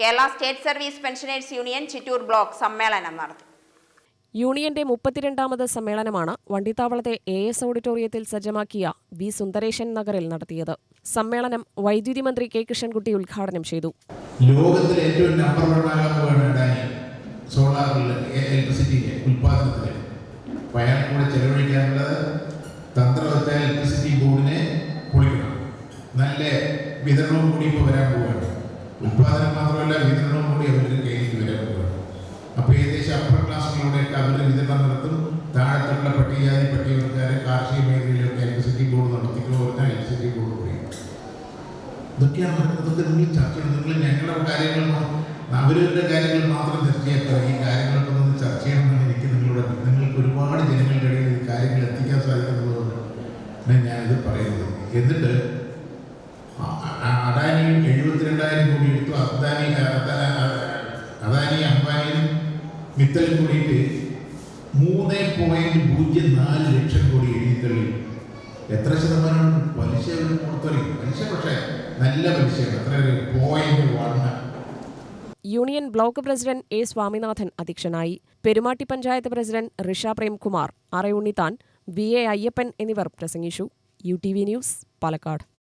Kerala state service pensioners union Chittur block സമ്മേളനം നടത്തി. യൂണിയന്റെ മുപ്പത്തിരണ്ടാമത് സമ്മേളനമാണ് വണ്ടിത്താവളത്തെ എ എസ് ഓഡിറ്റോറിയത്തിൽ സജ്ജമാക്കിയ വി സുന്ദരേശൻ നഗറിൽ നടത്തിയത്. സമ്മേളനം വൈദ്യുതി മന്ത്രി കെ കൃഷ്ണൻകുട്ടി ഉദ്ഘാടനം ചെയ്തു. ലോകത്തിലെ ഏറ്റവും നമ്പർ സോളാറിൽ ഇലക്ട്രിസിറ്റിയിലെ ഉൽപ്പാദനത്തിൽ കൂടെ ചെലവഴിക്കാനുള്ളത് തന്ത്രവത്ത ഇലക്ട്രിസിറ്റി ബോർഡിനെ പൊളിക്കണം നല്ല വിതരണവും കൂടി ഇപ്പോൾ വരാൻ പോവുകയാണ്. ഉൽപ്പാദനം മാത്രമല്ല വിതരണവും കൂടി അവരുടെ കയ്യിലേക്ക് വരാൻ പോവുകയാണ് അപ്പോൾ ഏകദേശം അപ്പർ ക്ലാസ്സുകളോടെയൊക്കെ അവർ വിതരണം നടത്തും താഴത്തുള്ള പട്ടികജാതി പട്ടികവർക്കാരെ കാർഷിക മേഖലയിലൊക്കെ ഇലക്ട്രിസിറ്റി ബോർഡ് നടത്തിക്കോ പറഞ്ഞാൽ ഇലക്ട്രിസിറ്റി ബോർഡ് പറയും ഇതൊക്കെയാണ് നടക്കുന്നത്. നിങ്ങൾ ചർച്ച നിങ്ങൾ ഞങ്ങളുടെ കാര്യങ്ങൾ അവരവരുടെ കാര്യങ്ങൾ മാത്രം ചർച്ച ചെയ്യാത്ത ഈ കാര്യങ്ങളൊക്കെ ഒന്ന് ചർച്ച ചെയ്യണമെന്ന് എനിക്ക് നിങ്ങളോട് നിങ്ങൾക്ക് ഒരുപാട് ജനങ്ങളുടെ ഇടയിൽ കാര്യങ്ങൾ എത്തിക്കാൻ സാധിക്കുന്നതുകൊണ്ട് ഞാനിത് പറയുന്നത് എന്നിട്ട് എഴുപത്തിരണ്ടായിരം അബ്ദാനി അദാനി അദാ- അദാനി അംബാനിയും മിത്തലും കൂടിയിട്ട് മൂന്ന് പോയിന്റ് പൂജ്യം നാല് ലക്ഷം കോടി എഴുതിത്തള്ളി. എത്ര ശതമാനം പലിശ കൊടുത്തറിയും കൊടുത്തറി? പലിശ പക്ഷേ നല്ല പലിശയാണ്. എത്ര point union block president A Swaminathan അധ്യക്ഷനായി. Perumatty panchayat president Risha Premkumar Arayunnithan V A Ayyappan എന്നിവർ പ്രസംഗിച്ചു. U T V news Palakkad.